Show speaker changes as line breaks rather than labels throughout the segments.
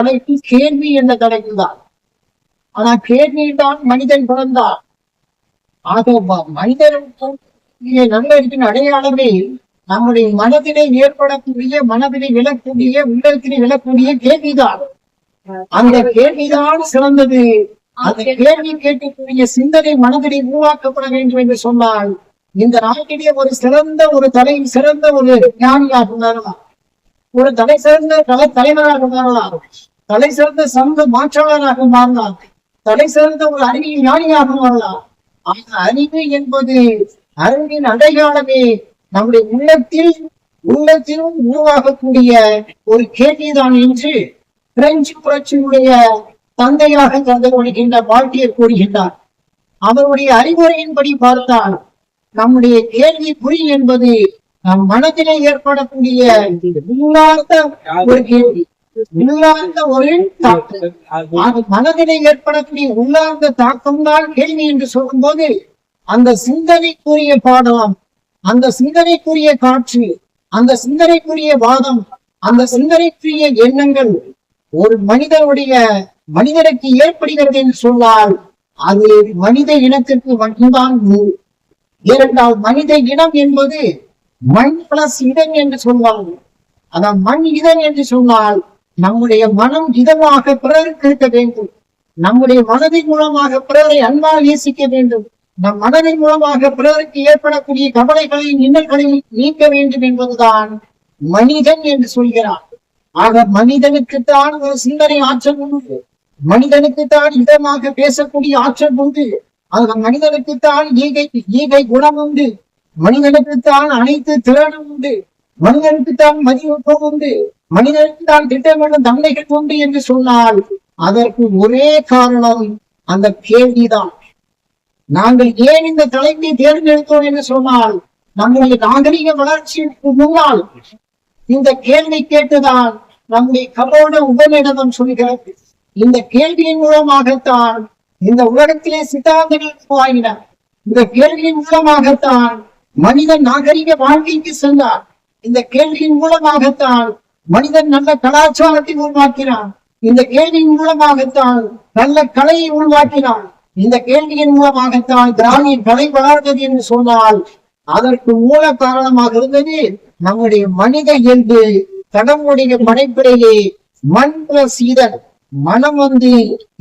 தலைப்பு கேள்வி என்ற தலைப்பு தான் ஆனா கேள்வியில் தான் மனிதன் பிறந்தான் ஆக மனிதனுக்கும் இங்கே நல்லறிவின் அடையாளமே நம்முடைய மனதிலே ஏற்படக்கூடிய மனதிலே விழக்கூடிய உள்ளத்திலே விழக்கூடிய கேள்விதான். அந்த கேள்விதான் சிறந்தது. அந்த கேள்வி கேட்கக்கூடிய சிந்தனை மனதிலே உருவாக்கப்பட வேண்டும் என்று சொன்னால் இந்த நாட்டிலே ஒரு சிறந்த ஒரு தலை சிறந்த ஒரு ஞானியாக உணரலாம். ஒரு தலை சிறந்த தலை தலைவராக உணரலாம். தலை சிறந்த சமூக மாற்றாளராக மாறலாம் தலை சிறந்த ஒரு அறிவியல் ஞானியாக மாறலாம் அறிவு என்பது அறிவின் அடையாளமே நம்முடைய உள்ளத்தில் உள்ளத்திலும் உருவாகக்கூடிய ஒரு கேள்விதான் என்று பிரெஞ்சு புரட்சியுடைய தந்தையாக கலந்து கொள்கின்ற வாழ்க்கையை கூறுகின்றார். அவருடைய அறிவுரையின்படி பார்த்தால் நம்முடைய கேள்வி குறி என்பது நம் மனதிலே ஏற்படக்கூடிய ஒரு கேள்வி. உள்ளார்ந்த ஒரு தாக்கம் மனதிலே ஏற்படக்கூடிய உள்ளார்ந்த தாக்கம் தான் கேள்வி என்று சொல்லும்போது அந்த சிந்தனைக்குரிய பாடம் அந்த சிந்தனைக்குரிய காட்சி அந்த சிந்தனைக்குரிய வாதம் அந்த சிந்தனைக்குரிய எண்ணங்கள் ஒரு மனிதனுடைய மனிதனுக்கு ஏற்படுகிறது என்று சொன்னால் அது மனித இனத்திற்கு மட்டும்தான். ஏனென்றால் மனித இனம் என்பது மண் பிளஸ் இதன் என்று சொல்வாங்க அதான் மண் இதன் என்று சொன்னால் நம்முடைய மனம் இதமாக பிறருக்கு இருக்க வேண்டும். நம்முடைய மனதின் மூலமாக பிறரை அன்பால் நேசிக்க வேண்டும். நம் மனதின் மூலமாக பிறருக்கு ஏற்படக்கூடிய கவலைகளை இன்னல்களை நீக்க வேண்டும் என்பதுதான் மனிதன் என்று சொல்கிறார் ஆக மனிதனுக்குத்தான் ஒரு சிந்தனை ஆற்றல் உண்டு. மனிதனுக்குத்தான் இதமாக பேசக்கூடிய ஆற்றல் உண்டு. ஆக மனிதனுக்குத்தான் ஈகை ஈகை குணம் உண்டு. மனிதனுக்குத்தான் அனைத்து திறனும் உண்டு. மனிதனுக்குத்தான் மதிநுட்பம் உண்டு. மனிதனுக்குத்தான் திட்டமிடும் தன்மைகள் உண்டு என்று சொன்னால் அதற்கு ஒரே காரணம் அந்த கேள்விதான் நாங்கள் ஏன் இந்த தலைப்பை தேர்ந்தெடுத்தோம் என்று சொன்னால் நம்முடைய நாகரிக வளர்ச்சிக்கு முன்னால் இந்த கேள்வி கேட்டுதான் நம்முடைய கபோட உபநிடதம் சொல்கிறது. இந்த கேள்வியின் மூலமாகத்தான் இந்த உலகத்திலே சித்தாந்தங்கள் உருவாகின. இந்த கேள்வியின் மூலமாகத்தான் மனிதன் நாகரிக வாழ்க்கைக்கு சென்றார். இந்த கேள்வியின் மூலமாகத்தான் மனிதன் நல்ல கலாச்சாரத்தை உருவாக்கினான். இந்த கேள்வியின் மூலமாகத்தான் நல்ல கலையை உருவாக்கினான். இந்த கேள்வியின் மூலமாகத்தான் கிராமிய கலை வளர்ந்தது என்று சொன்னால் அதற்கு மூல காரணமாக இருந்தது நம்முடைய மனித இயல்பு கடவுளுடைய படைப்பிலேயே மண் சீதன் மனம் வந்து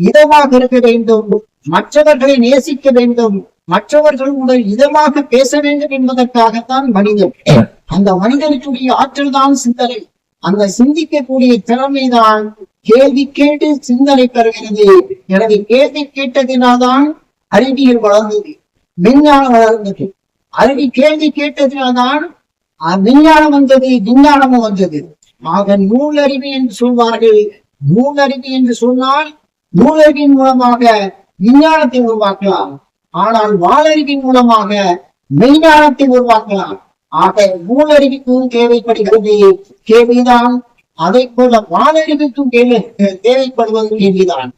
இதமாக இருக்க வேண்டும் மற்றவர்களை நேசிக்க வேண்டும் மற்றவர்களுடன் இதமாக பேச வேண்டும் என்பதற்காகத்தான் மனிதன். அந்த மனிதனுக்குரிய ஆற்றல் தான் சிந்தனை. அந்த சிந்திக்கக்கூடிய திறமைதான் கேள்வி கேட்டு சிந்தனை பெறுகிறது. எனவே கேள்வி கேட்டதினால்தான் அறிவியல் வளர்ந்தது விஞ்ஞானம் வளர்ந்தது. அறிவி கேள்வி கேட்டதினால்தான் விஞ்ஞானம் வந்தது விஞ்ஞானமும் வந்தது. ஆக நூலறிவு என்று சொல்வார்கள். நூலறிவு என்று சொன்னால் நூலறிவின் மூலமாக விஞ்ஞானத்தை உருவாக்கலாம். ஆனால் வாழறிவின் மூலமாக மெய்ஞானத்தை உருவாக்கலாம். ஆக நூலறிவிக்கும் தேவைப்படுகிறது கேள்விதான் அதை போல வானறிவிக்கும் கேள்வி தேவைப்படுவது கேள்விதான்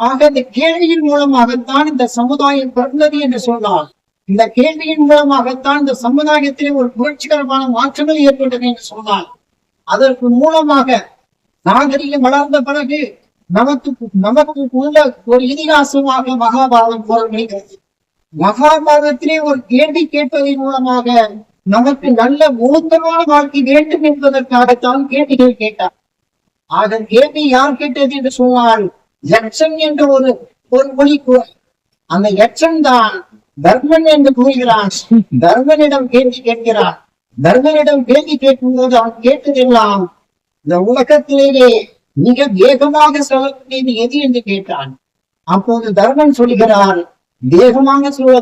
ஆக இந்த கேள்வியின் மூலமாகத்தான் இந்த சமுதாயம் பிறந்தது என்று சொன்னார் இந்த கேள்வியின் மூலமாகத்தான் இந்த சமுதாயத்திலே ஒரு புரட்சிகரமான மாற்றங்கள் ஏற்பட்டது என்று சொன்னால் அதற்கு மூலமாக நாகரிகம் வளர்ந்த பிறகு நமக்கு நமக்கு உள்ள ஒரு இதிகாசமாக மகாபாரதம் போல் மகாபாரதத்திலே ஒரு கேள்வி கேட்பதன் மூலமாக நமக்கு நல்ல மூத்தமான வாழ்க்கை வேண்டும் என்பதற்காகத்தான் கேள்விகள் கேட்டார். ஆக கேள்வி யார் கேட்டது என்று சொன்னால் யட்சன் என்ற ஒரு ஒரு மொழி கூற அந்த யட்சன் தான் தர்மன் என்று கூறுகிறான். தர்மனிடம் கேள்வி கேட்கிறான். தர்மனிடம் கேள்வி கேட்கும்போது அவன் கேட்டதெல்லாம் இந்த உலகத்திலேயே மிக வேகமாக செல்லக்கூடியது எது என்று கேட்டான். அப்போது தர்மன் சொல்கிறான் வேகமாக சொல்ல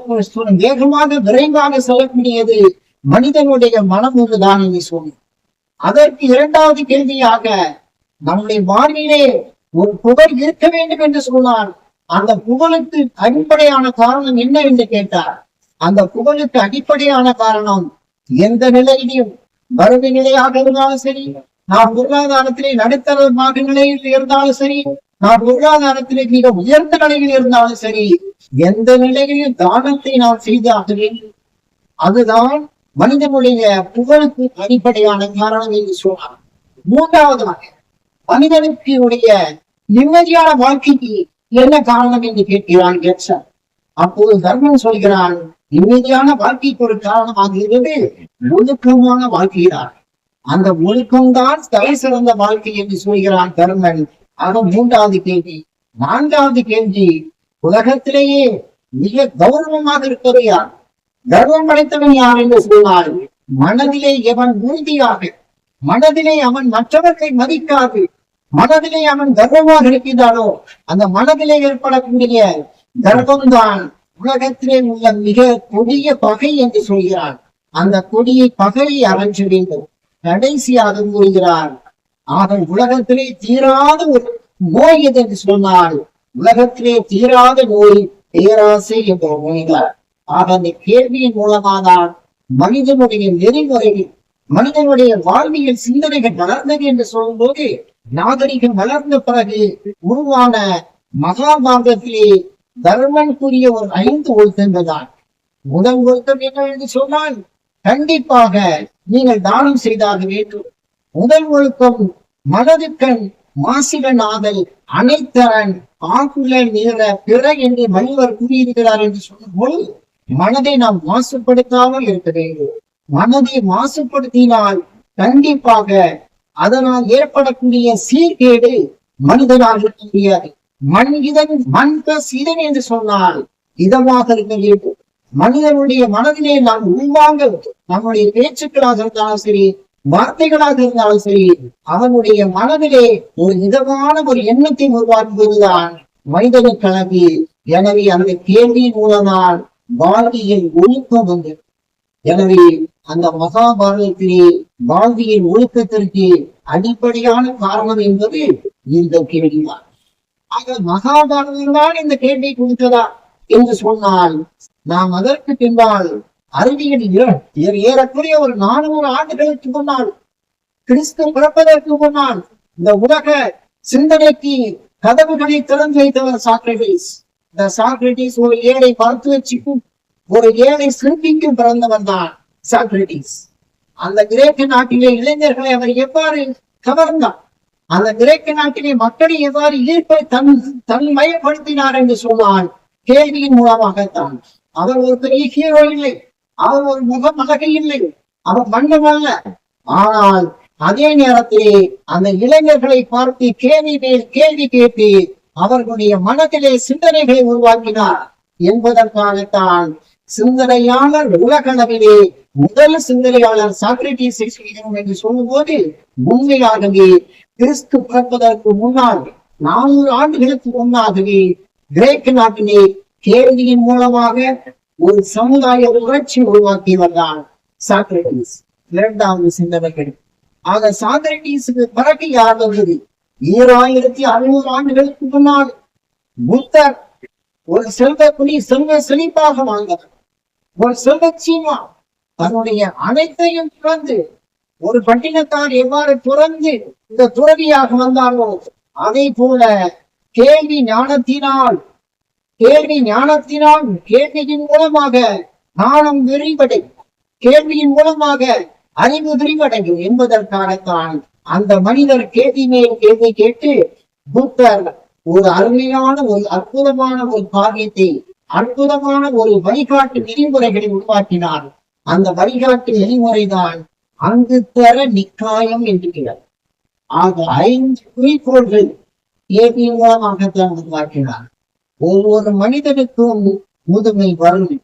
வேகமாக விரைவாக செல்லக்கூடியது மனிதனுடைய மனம் ஒன்றுதான் என்று சொல்லி. அதற்கு இரண்டாவது கேள்வியாக நம்முடைய வாழ்விலே ஒரு புகழ் இருக்க வேண்டும் என்று சொன்னார். அந்த புகழுக்கு அடிப்படையான காரணம் என்ன என்று கேட்டார். அந்த புகழுக்கு அடிப்படையான காரணம் எந்த நிலையிலும் வறுமை நிலையாக இருந்தாலும் சரி நாம் பொருளாதாரத்திலே நடுத்தரமாக நிலையில் இருந்தாலும் சரி நாம் பொருளாதாரத்திலே மிக உயர்ந்த நிலையில் இருந்தாலும் சரி எந்த நிலையிலும் தானத்தை நாம் செய்தாக வேண்டும் அதுதான் மனிதனுடைய புகழுக்கு அடிப்படையான காரணம் என்று சொல்லலாம். மூன்றாவதாக மனிதனுக்கு உடைய நிம்மதியான வாழ்க்கைக்கு என்ன காரணம் என்று கேட்கிறான் கேட்சார். அப்போது தர்மன் சொல்கிறான் நிம்மதியான வாழ்க்கைக்கு ஒரு காரணம் ஆகிறது ஒழுக்கமான வாழ்க்கைதான். அந்த ஒழுக்கம்தான் தலை சிறந்த வாழ்க்கை என்று சொல்கிறான் தர்மன். ஆக மூன்றாவது கேள்வி நான்காவது கேள்வி உலகத்திலேயே மிக கௌரவமாக இருப்பது யார் கர்வம் படைத்தவன் யார் என்று சொன்னால் மனதிலே எவன் உறுதியாக? மனதிலே அவன் மற்றவர்களை மதிக்காது. மனதிலே அவன் கர்வமாக இருக்கின்றானோ? அந்த மனதிலே ஏற்படக்கூடிய கர்வம்தான் உலகத்திலே உள்ள மிக கொடிய பகை என்று சொல்கிறான். அந்த கொடிய பகையை அகற்ற வேண்டும். கடைசியாக கூறுகிறார் ஆக உலகத்திலே தீராத ஒரு நோய் எது? என்று சொன்னால் உலகத்திலே தீராத நோய் பேராசை என்ற நோய்தான். ஆக அந்த கேள்வியின் மூலமாதான் மனிதனுடைய நெறிமுறை மனிதனுடைய வாழ்வியல் சிந்தனைகள் வளர்ந்தது என்று சொல்லும்போது நாகரிகம் வளர்ந்த பிறகு உருவான மகாபாரதத்திலே தர்மன் கூறிய ஒரு ஐந்து ஒழுக்கங்கள் தான் முதல் ஒழுக்கம் என்ன என்று சொன்னால் கண்டிப்பாக நீங்கள் தானம் செய்தாக வேண்டும். முதல் ஒழுக்கம் மனதுக்கண் மாசிடன் ஆதல் அனைத்தரன் ஆக்குள்ள நீர பிற என்று வள்ளுவர் கூறியிருக்கிறார் என்று சொல்லும்போது மனதை நாம் மாசுபடுத்தாமல் இருக்க வேண்டும். மனதை மாசுபடுத்தினால் கண்டிப்பாக அதனால் ஏற்படக்கூடிய சீர்கேடு மனிதனால் இருக்க முடியாது. மண் இதன் மண் பிளஸ் இதன் என்று சொன்னால் இதமாக இருக்க வேண்டும். மனிதனுடைய மனதிலே நாம் உள்வாங்க நம்முடைய பேச்சுக்களாக இருந்தாலும் சரி வார்த்தைகளாக இருந்தாலும் சரி அவனுடைய மனதிலே ஒரு இதமான ஒரு எண்ணத்தை உருவாக்குவதுதான் மனிதனுக்கு கலவி எனவே அந்த கேள்வியின் மூலம்தான் வாழ்வியின் ஒழுக்கம் வந்து எனவே அந்த மகாபாரதத்திலே வாழ்வியின் ஒழுக்கத்திற்கு அடிப்படையான காரணம் என்பது இந்த கேள்விதான் ஆக மகாபாரதம் தான் இந்த கேள்வி கொடுத்ததா என்று சொன்னால் நாம் அதற்கு பின்னால் அறிவியல் ஏ- ஏறக்குறைய ஒரு நானூறு ஆண்டுகளுக்கு முன்னால் கிறிஸ்து பிறப்பதற்கு முன்னால் இந்த உலக சிந்தனைக்கு கதவுகளை திறந்து வைத்தவர் சாக்ரட்டிஸ் இந்த சாக்ரட்டிஸ் ஒரு ஏழை மருத்துவச்சிக்கும் ஒரு ஏழை சிற்பிக்கும் பிறந்தவர் தான் சாக்ரட்டிஸ் அந்த கிரேக்க நாட்டிலே இளைஞர்களை அவர் எவ்வாறு கவர்ந்தார்? அந்த கிரேக்க நாட்டிலே மக்களை எவ்வாறு ஈர்ப்பை தன் தன் மயப்படுத்தினார் என்று சொன்னால் கேள்வியின் மூலமாகத்தான். அவர் ஒரு பெரிய ஹீரோ இல்லை. அவர் ஒரு முகம் அழகை இல்லை. அவர் மன்னம் அல்ல. ஆனால் அதே நேரத்திலே அந்த இளைஞர்களை பார்த்து கேள்வி மேல் கேள்வி கேட்டு அவர்களுடைய மனதிலே சிந்தனைகளை உருவாக்கினார். என்பதற்காகத்தான் சிந்தனையாளர் உலகளவிலே முதல் சிந்தனையாளர் சாக்ரட்டிஸ் என்று சொல்லும்போது உண்மையாகவே கிறிஸ்து பிறப்பதற்கு முன்னால் நானூறு ஆண்டுகளுக்கு முன்னாகவே கிரேக்க நாட்டிலே கேள்வியின் மூலமாக ஒரு சமுதாய உணர்ச்சி உருவாக்கியவர் தான் சாக்ரட்டிஸ். இரண்டாவது சிந்தனைகள். ஆக சாக்ரட்டிஸுக்கு பிறகு யார் வந்தது? ஈராயிரத்தி அறுநூறு ஆண்டுகளுக்கு முன்னால் புத்தர் ஒரு செல்வ குடி செல்வ செழிப்பாக வாழ்ந்தவர். ஒரு செல்வ சீமா தன்னுடைய அனைத்தையும் துறந்து ஒரு பட்டினத்தார் எவ்வாறு துறந்து இந்த துறவியாக வந்தாரோ அதே போல கேள்வி ஞானத்தினால் கேள்வி ஞானத்தினால் கேள்வியின் மூலமாக ஞானம் விரிவடை கேள்வியின் மூலமாக அறிவு விரிவடையும் என்பதற்காகத்தான் அந்த மனிதர் கேள்வி மேல் கேள்வி கேட்டு புத்தர் ஒரு அருமையான ஒரு அற்புதமான ஒரு காரியத்தை அற்புதமான ஒரு வழிகாட்டு நெறிமுறைகளை உருவாக்கினார். அந்த வழிகாட்டு நெறிமுறைதான் அங்கு தர நிக்காயம் என்கிறார். ஆக ஐந்து குறிக்கோள்கள் கேள்வி மூலமாகத்தான் உருவாக்கினார். ஒவ்வொரு மனிதனுக்கும் முதுமை வரும்.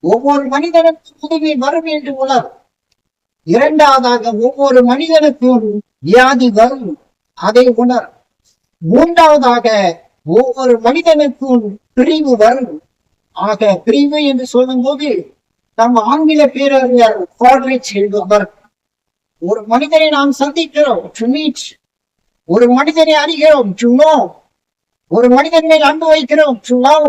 ஒவ்வொரு மனிதனுக்கும் முதுமை வரும் என்று உணர். இரண்டாவதாக ஒவ்வொரு மனிதனுக்கும் வியாதி வரும். அதை உணர். மூன்றாவதாக ஒவ்வொரு மனிதனுக்கும் பிரிவு வரும். ஆக பிரிவு என்று சொல்லும்போது நம் ஆங்கில பேரறிஞர் ஃபாட்ரிச் என்பவர். ஒரு மனிதனை நாம் சந்திக்கிறோம் டு மீட் ஒரு மனிதனை அறிகிறோம் டு நோ ஒரு மனிதன் மேல் அன்பு வைக்கிறோம் டு லவ்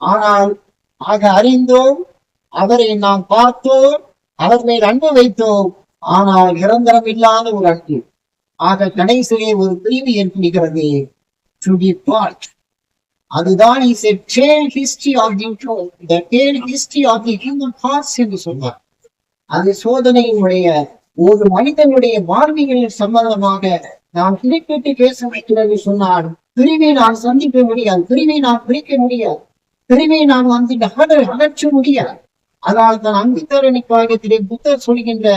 ஆனால் ஆக அறிந்தோம் அவரை நாம் பார்த்தோம் அவர் மேல் அன்பு வைத்தோம். ஆனால் நிரந்தரம் இல்லாத ஒரு அன்பு. ஆக கடைசியிலே ஒரு பிரிவு ஏற்படுகிறது. டு பி பார்ட் அதுதான் is a tale history of the the tale history of the human என்று சொன்னார். அது சோதனையினுடைய ஒரு மனிதனுடைய வாழ்வியல் சம்பந்தமாக நான் குறிப்பிட்டு பேச வைக்கிறது சொன்னால் பிரிவை நான் சந்திக்க முடியாது. பிரிவை நான் பிரிக்க முடியாது. பிரிவை நான் வந்து அகற்ற முடியாது. அதனால் தான் அங்குத்தர நிக்காயத்திலே புத்தர் சொல்கின்ற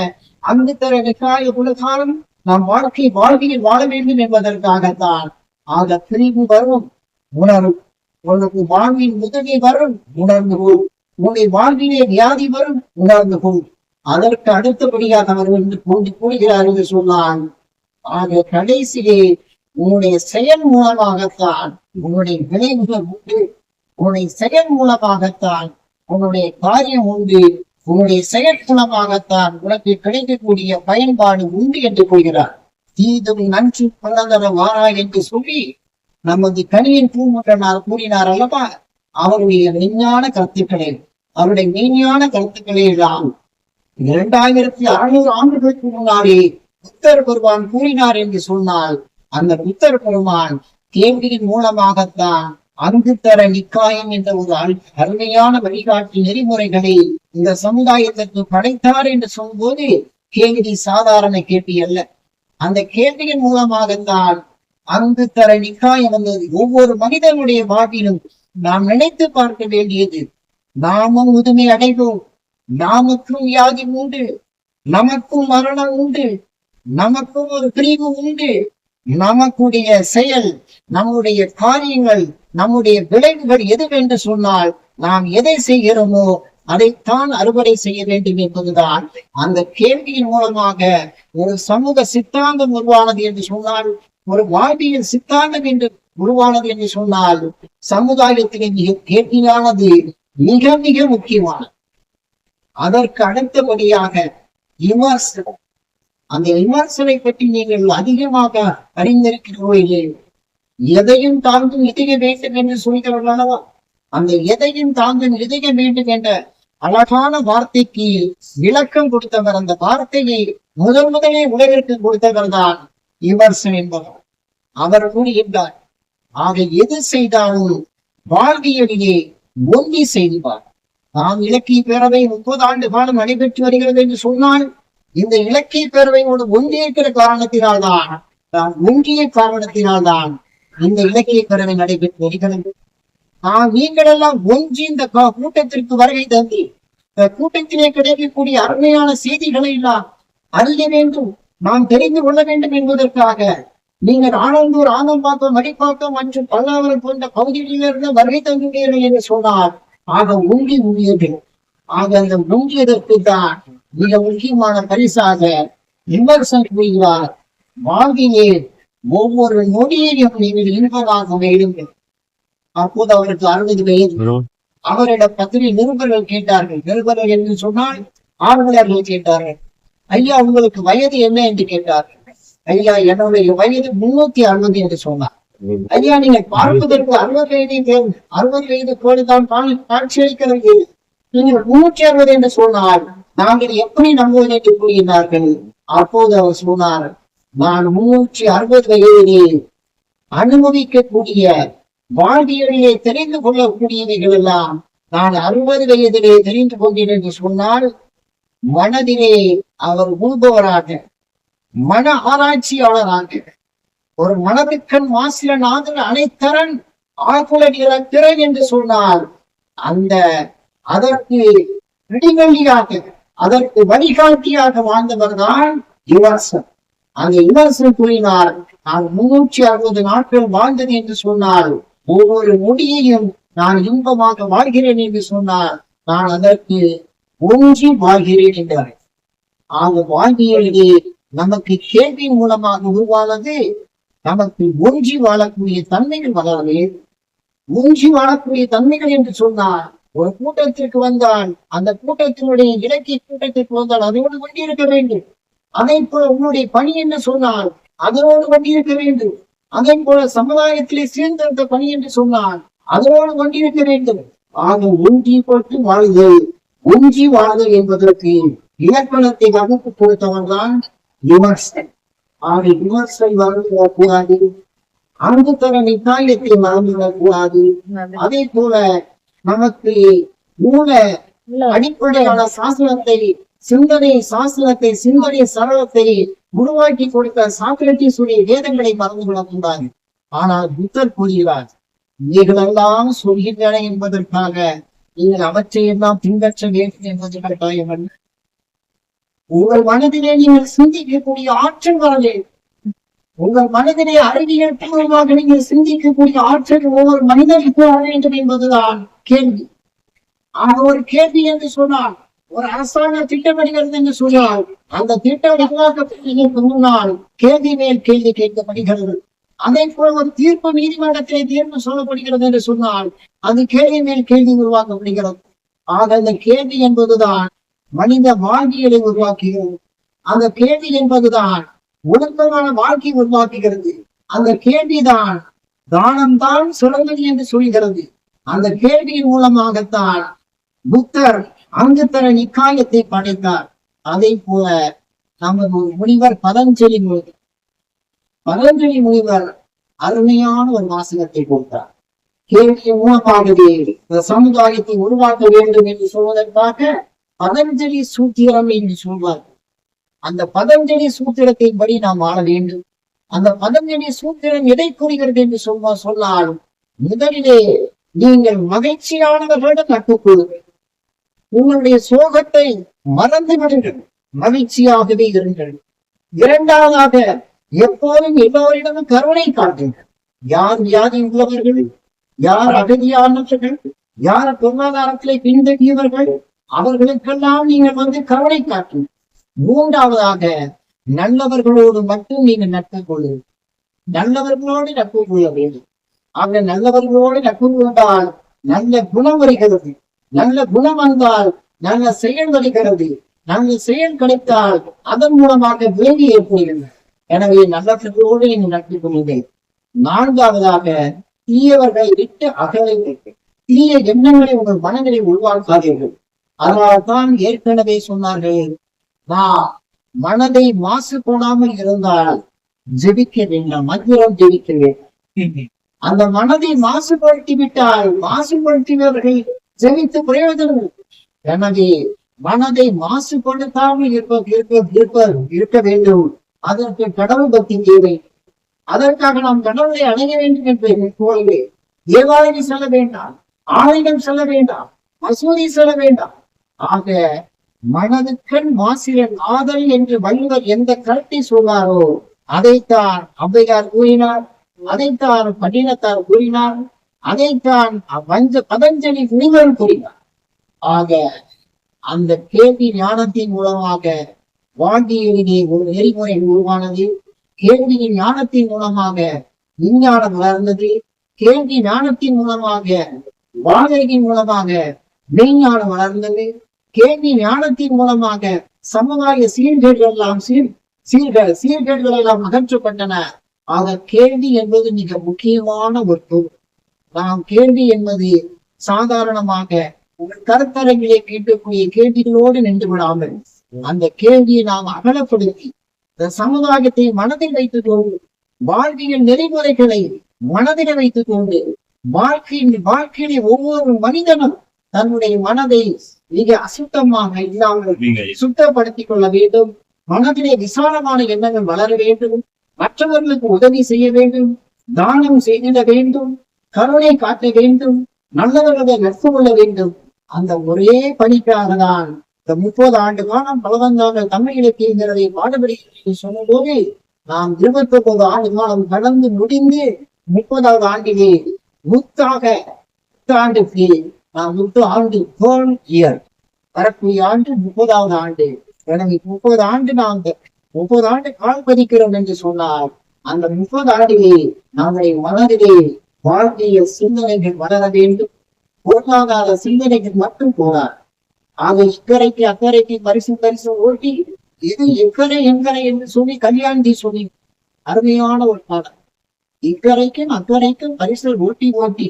அங்குத்தரணிக்காக உலகாலம் நாம் வாழ்க்கை வாழ்க்கையில் வாழ வேண்டும் என்பதற்காகத்தான். ஆக பிரிவு வரும் உணரும். உனக்கு வாழ்வின் உதவி வரும் உணர்ந்து கொள். உன்னுடைய வாழ்விலே வியாதி வரும் உணர்ந்து கொள். அதற்கு அடுத்தபடியாக அவர் வந்து கொண்டு கூறுகிறார் என்று சொன்னான் ஆக கடைசியிலே உன்னுடைய செயல் மூலமாகத்தான் உன்னுடைய விளைவுகள் உண்டு. உன்னுடைய செயல் மூலமாகத்தான் உன்னுடைய காரியம் உண்டு. உன்னுடைய செயற்குலமாகத்தான் உனக்கு கிடைக்கக்கூடிய பயன்பாடு உண்டு என்று கூறுகிறார். தீதும் நன்று பலதர வாரா என்று சொல்லி நமது கனியின் பூமுட்டனார் கூறினார் அல்லவா? அவருடைய மெய்ஞான கருத்துக்களை அவருடைய மெய்ஞான கருத்துக்களே தான். இரண்டாயிரத்தி அறுநூறு ஆண்டுகளுக்கு முன்னாடி புத்தர் பெருமான் கூறினார் என்று சொன்னால் அந்த புத்தர் பெருமான் கேள்வியின் மூலமாகத்தான் அங்கு தர நிக்காயம் என்ற ஒரு அருமையான வழிகாட்டி நெறிமுறைகளை இந்த சமுதாயத்திற்கு படைத்தார் என்று சொல்லும்போது கேள்வி சாதாரண கேள்வி அல்ல. அந்த கேள்வியின் மூலமாகத்தான் அங்கு தர நிக்காயம் வந்தது ஒவ்வொரு மனிதனுடைய வாழ்விலும் நாம் நினைத்து பார்க்க வேண்டியது. நாமும் முதுமை அடைவோம். நாமுக்கும் வியாதி உண்டு. நமக்கும் மரணம் உண்டு. நமக்கும் ஒரு பிரிவு உண்டு. நமக்குடைய செயல் நம்முடைய காரியங்கள் நம்முடைய விளைவுகள் எதுவென்று சொன்னால் நாம் எதை செய்கிறோமோ அதைத்தான் அறுவடை செய்ய வேண்டும் என்பதுதான் அந்த கேள்வியின் மூலமாக ஒரு சமூக சித்தாந்தம் உருவானது என்று சொன்னால் ஒரு வாழ்வியல் சித்தாந்தம் என்று உருவானது என்று சொன்னால் சமுதாயத்திலே மிக கேள்வியானது மிக மிக முக்கியமானது. அதற்கு அடுத்தபடியாக விமர்சனம். அந்த விமர்சனை பற்றி நீங்கள் அதிகமாக அறிந்திருக்கிறீர்கள் எதையும் தாங்கும் இதய வேண்டும் என்று சொல்கிறவர்கள் அல்லவா? அந்த எதையும் தாங்கும் இதய வேண்டும் என்ற அழகான வார்த்தைக்கு விளக்கம் கொடுத்தவர் அந்த வார்த்தையை முதல் முதலே உலகிற்கு கொடுத்தவர் தான் இவர்சன் என்பவர். அவர் கூறுகின்றார் ஆக எது செய்தாலும் வாழ்வியலிலே ஒன்றி செய்வார். நாம் இலக்கிய பேரவை முப்பது ஆண்டு காலம் நடைபெற்று வருகிறது என்று சொன்னால் இந்த இலக்கிய பேரவையோடு ஒன்றியிருக்கிற காரணத்தினால்தான் நாம் ஒன்றிய காரணத்தினால்தான் இந்த இலக்கிய கருவி நடைபெற்று வருகிறது ஆஹ் நீங்கள் எல்லாம் ஒன்றி இந்த கூட்டத்திற்கு வருகை தந்தி இந்த கூட்டத்திலே கிடைக்கக்கூடிய அருமையான செய்திகளை எல்லாம் அறிய வேண்டும் நாம் தெரிந்து கொள்ள வேண்டும் என்பதற்காக நீங்கள் ஆனந்தூர் ஆனம்பாக்கம் மடிப்பாக்கம் மற்றும் பல்லாவரம் போன்ற பகுதிகளிலிருந்து வருகை தந்துள்ளீர்கள் என்று சொன்னார் ஆக உங்கி உண்ணியது ஆக அந்த உங்கியதற்கு தான் மிக முக்கியமான பரிசாக விமர்சனம் செய்கிறார் வாங்கினேன் ஒவ்வொரு நொடியையும் நீங்கள் இன்பமாக வேண்டும் அப்போது அவருக்கு அறுபது வயது அவரிடம் பத்திரி நிருபர்கள் கேட்டார்கள். நிருபர்கள் என்று சொன்னால் ஆர்வலர்கள் கேட்டார்கள். ஐயா உங்களுக்கு வயது என்ன என்று கேட்டார்கள். ஐயா என்னுடைய வயது முன்னூத்தி அறுபது என்று சொன்னார். ஐயா நீங்க பார்ப்பதற்கு அறுபது வயதை அறுபது வயது போலதான் காட்சியளிக்கிறது. நீங்கள் முன்னூற்றி அறுபது என்று சொன்னார் நாங்கள் எப்படி நம்புவது என்று கூறினார்கள். அப்போது அவர் சொன்னார் நான் மூன்று அறுபது வயதிலே அனுபவிக்கக்கூடிய வாழ்வியலிலே தெரிந்து கொள்ளக்கூடியவைகள் எல்லாம் நான் அறுபது வயதிலே தெரிந்து கொண்டேன் என்று சொன்னால் மனதிலே அவர் உழுபவராக மன ஆராய்ச்சியாளராக ஒரு மனதுக்கண் ஆகிற அனைத்தரன் ஆகுலடிகள திறன் என்று சொன்னார் அந்த அதற்கு இடிவெளியாக அதற்கு வழிகாட்டியாக வாழ்ந்தவர் தான் யுவர்சன் அந்த இளவரசர் கூறினார் நான் முன்னூற்றி அறுபது நாட்கள் வாழ்ந்தது என்று சொன்னால் ஒவ்வொரு நொடியையும் நான் இன்பமாக வாழ்கிறேன் என்று சொன்னார். நான் அதற்கு ஒன்றி வாழ்கிறேன் என்றார். ஆக வாழ்வியலிலே நமக்கு கேள்வியின் மூலமாக உருவானது நமக்கு ஒன்றி வாழக்கூடிய தன்மைகள் வளரவே ஒன்றி வாழக்கூடிய தன்மைகள் என்று சொன்னால் ஒரு கூட்டத்திற்கு வந்தால் அந்த கூட்டத்தினுடைய இலக்கிய கூட்டத்திற்கு வந்தால் அதோடு கொண்டிருக்க வேண்டும். அதே போல உன்னுடைய பணி என்று சொன்னால் அதனோடு கொண்டிருக்க வேண்டும். அதே போல சமுதாயத்திலே சேர்ந்திருந்த பணி என்று சொன்னால் அதனோடு கொண்டிருக்க வேண்டும். ஆக ஒன்றி போட்டு வாழ்தல் ஒன்றி வாழ்தல் என்பதற்கு இலக்கணத்தை வகுப்பு கொடுத்தவன் தான் விமர்சன் ஆக விமர்சனை மறந்துவிடக் கூடாது அன்பு தர நிக்காயத்தை மறந்துவிடக் கூடாது அதே போல நமக்கு மூல அடிப்படையான சாசனத்தை சிந்தனை சாஸ்திரத்தை சிந்தனை சரளத்தை உருவாக்கி கொடுத்த சாக்கிரட்டிஸுடைய வேதங்களை மறந்து விடக்கூடாது. ஆனால் புத்தர் கூறுகிறார் இவைகளெல்லாம் சொல்கின்றன என்பதற்காக நீங்கள் அவற்றையெல்லாம் பின்பற்ற வேண்டும் என்பது கட்டாயம் உங்கள் மனதிலே நீங்கள் சிந்திக்கக்கூடிய ஆற்றல் வர வேண்டும் உங்கள் மனதிலே அறிவியல் பூர்வமாக நீங்கள் சிந்திக்கக்கூடிய ஆற்றல் ஒவ்வொரு மனிதனுக்கு வர வேண்டும் என்பதுதான் கேள்வி. ஆக ஒரு கேள்வி என்று சொன்னால் ஒரு அரசாங்கம் திட்டமிடுகிறது என்று சொன்னால் அந்த திட்டம் உருவாக்கப்படுவதற்கு முன்னால் கேள்வி மேல் கேள்வி கேட்கப்படுகிறது அதே போல ஒரு தீர்ப்பு நீதிமன்றத்திலே தீர்ப்பு சொல்லப்படுகிறது என்று சொன்னால் அது கேள்வி மேல் கேள்வி உருவாக்கப்படுகிறது. ஆக அந்த கேள்வி என்பதுதான் மனித வாழ்வியலை உருவாக்குகிறது. அந்த கேள்வி என்பதுதான் ஒழுக்கமான வாழ்க்கை உருவாக்குகிறது. அந்த கேள்விதான் தானம்தான் சிறந்தது என்று சொல்கிறது. அந்த கேள்வியின் மூலமாகத்தான் புத்தர் அங்கு தர நிக்காயத்தை படைத்தார். அதை போல நமது முனிவர் பதஞ்சலி முனிவர். பதஞ்சலி முனிவர் அருமையான ஒரு வாசகத்தை கொடுத்தார். கேள்வியின் மூலமாகவே இந்த சமுதாயத்தை உருவாக்க வேண்டும் என்று சொல்வதற்காக பதஞ்சலி சூத்திரம் என்று சொல்வார்கள் அந்த பதஞ்சலி சூத்திரத்தின்படி நாம் வாழ வேண்டும். அந்த பதஞ்சலி சூத்திரம் எதை கூறுகிறது என்று சொல்வா சொன்னாலும் முதலிலே நீங்கள் மகிழ்ச்சியானவர்களிடம் நட்பு கொள்ளுங்கள் உங்களுடைய சோகத்தை மறந்து விடுங்கள். மகிழ்ச்சியாகவே இருங்கள். இரண்டாவதாக எப்போதும் எல்லோரிடமும் கருணை காட்டுங்கள். யார் வியாதி உள்ளவர்கள் யார் அகதியானவர்கள் யார் பொருளாதாரத்திலே பின்தங்கியவர்கள் அவர்களுக்கெல்லாம் நீங்கள் வந்து கருணை காட்டுங்கள். மூன்றாவதாக நல்லவர்களோடு மட்டும் நீங்கள் நட்பு கொள்ளுங்கள். நல்லவர்களோடு நட்பு கொள்ள வேண்டும். ஆக நல்லவர்களோடு நட்பு கொண்டால் நல்ல குணம் வருகிறது நல்ல குணம் வந்தால் நல்ல செயல் வருகிறது நல்ல செயல் கிடைத்தால் அதன் மூலமாக வேண்டி ஏற்படுகிறது. எனவே நல்லவர்களோடு நீ நடத்தி கொள்கிறேன் நான்காவதாக தீயவர்களை விட்டு அகலுங்கள் தீய எண்ணங்களை உங்கள் மனங்களில் உருவாக்காதீர்கள். அதனால்தான் ஏற்கனவே சொன்னார்கள் நான் மனதை மாசு போடாமல் இருந்தால் ஜெபிக்க வேண்டாம் மந்திரம் ஜெபிக்க வேண்டும். அந்த மனதை மாசுபடுத்தி விட்டால் மாசுபடுத்தியவர்கள் ஜெயித்து பிரயோஜனம் எனவே மனதை மாசுபடுத்தாமல் இருப்ப இருக்க இருப்ப இருக்க வேண்டும். அதற்கு கடவுள் பக்தி தேவை. அதற்காக நாம் கடவுளை அணுக வேண்டும் என்று போலவே தேவாலயம் செல்ல வேண்டாம். ஆலயம் செல்ல வேண்டாம். மசூதி செல்ல வேண்டாம். ஆக மனதுக்கண் மாசிலன் ஆதல் என்று வள்ளுவர் எந்த கருத்தை சொன்னாரோ அதைத்தான் ஔவையார் கூறினார். அதைத்தான் பட்டினத்தார் கூறினார். அதைத்தான் வஞ்ச பதஞ்சலி முனிவர் கூறினார். ஆக அந்த கேள்வி ஞானத்தின் மூலமாக வாழ்வியலிலே ஒரு நெறிமுறை உருவானது கேள்வியின் ஞானத்தின் மூலமாக விஞ்ஞானம் வளர்ந்தது கேள்வி ஞானத்தின் மூலமாக வாழ்க்கையின் மூலமாக மெய்ஞானம் வளர்ந்தது கேள்வி ஞானத்தின் மூலமாக சமுதாய சீர்கேடுகள் எல்லாம் சீர் சீர்கள் சீர்கேடுகள் எல்லாம் அகற்றப்பட்டன ஆக கேள்வி என்பது மிக முக்கியமான ஒரு பொருள். நாம் கேள்வி என்பது சாதாரணமாக கருத்தரங்கிலே கேட்கக்கூடிய கேள்விகளோடு நின்று விடாமல் அந்த கேள்வியை நாம் அகலப்படுத்தி இந்த சமுதாயத்தை மனதில் வைத்துக் கொண்டு வாழ்வியல் நெறிமுறைகளை மனதில் வைத்துக் கொண்டு வாழ்க்கையின் வாழ்க்கையிலே ஒவ்வொரு மனிதனும் தன்னுடைய மனதை மிக அசுத்தமாக இல்லாமல் சுத்தப்படுத்திக் கொள்ள வேண்டும். மனதிலே விசாலமான எண்ணங்கள் வளர வேண்டும். மற்றவர்களுக்கு உதவி செய்ய வேண்டும். தானம் செய்திட வேண்டும். கருணை காட்ட வேண்டும் நல்லவர்களை நட்பு கொள்ள வேண்டும். அந்த ஒரே பணிக்காக தான் இந்த முப்பது ஆண்டு காலம் பலவந்தாங்கள் தமிழ் இலக்கியங்கிறதை பாடுபடி சொன்னபோது நாம் இருபத்தி ஒன்பது ஆண்டு காலம் கடந்து முடிந்து முப்பதாவது ஆண்டிலே முத்தாக புத்தாண்டுக்கு நாம் முத்து ஆண்டு கோல் இயர் வரக்கூடிய ஆண்டு முப்பதாவது ஆண்டு. எனவே முப்பது ஆண்டு நாம் முப்பது ஆண்டு கால் பதிக்கிறோம் என்று சொன்னால் அந்த முப்பது ஆண்டிலே நம்முடைய மனதிலே வாழ்க்கைய சிந்தனைகள் வளர வேண்டும். பொருளாதார சிந்தனைகள் மட்டும் போதாது. ஆக இக்கரைக்கு அக்கறைக்கு பரிசு பரிசு ஓட்டி இது இக்கரை எங்கரை என்று சொல்லி கல்யாண்டி சொல்லி அருமையான ஒரு பாடம் இக்கரைக்கும் அக்கறைக்கும் பரிசு ஓட்டி ஓட்டி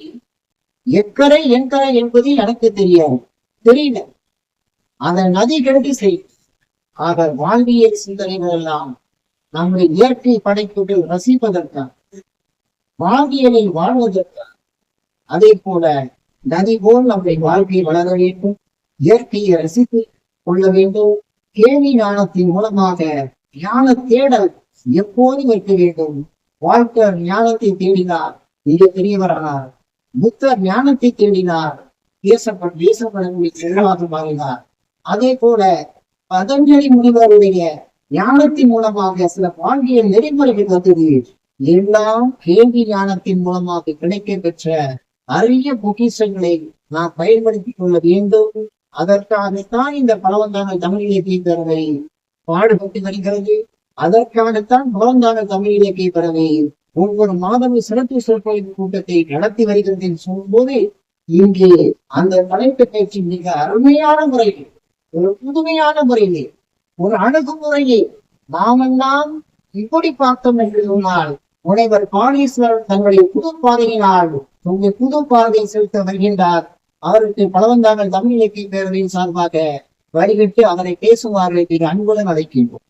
எக்கரை எங்கரை என்பது எனக்கு தெரியாது. தெரியல. அந்த நதி கண்டு செய்யும் ஆக வாழ்வியல் சிந்தனைகள் எல்லாம் நம்முடைய இயற்கை படைப்புகள் ரசிப்பதற்காக வாழ்வியலில் வாழ்வதற்கு அதே போல நதி போல் நம்முடைய வாழ்க்கை வளர வேண்டும் இயற்கையை ரசித்து கொள்ள வேண்டும். கேள்வி ஞானத்தின் மூலமாக ஞான தேடல் எப்போதும் இருக்க வேண்டும். வாழ்க்கை ஞானத்தை தேடினார் மிக பெரியவரானார். புத்தர் ஞானத்தை தேடினார் தேசப்பட் தேசப்படக்கூடிய செல்வாக மாறினார். அதே போல பதஞ்சலி முனிவருடைய ஞானத்தின் மூலமாக சில வாழ்விய நெறிமுறைகள் வந்தது. எல்லாம் கேள்வி ஞானத்தின் மூலமாக கிடைக்க பெற்ற அரிய பொக்கிஷங்களை நாம் பயன்படுத்திக் கொள்ள வேண்டும். அதற்காகத்தான் இந்த பலவந்தான தமிழ் இலக்கிய பேரவை பாடுபட்டு வருகிறது. அதற்காகத்தான் பலவந்தான தமிழ் இலக்கிய பேரவை ஒவ்வொரு மாதமும் சிறப்பு சொற்பொழிவு கூட்டத்தை நடத்தி வருகிறது என்று சொல்லும்போது இங்கே அந்த தலைப்பு பயிற்சி மிக அருமையான முறையில் ஒரு புதுமையான முறையில் ஒரு அணுகுமுறையை நாமெல்லாம் இப்படி பார்த்தோம் என்று சொன்னால் முனைவர் பாணீஸ்வரர் தங்களுடைய புது பாதையினால் உங்கள் புது பாதையை செலுத்த வருகின்றார். அவருக்கு பலவந்தாங்கள் தமிழ் இலக்கிய பேரவையின் சார்பாக வழிவிட்டு அவரை பேசுமாறு அன்புடன் அழைக்கின்றோம்.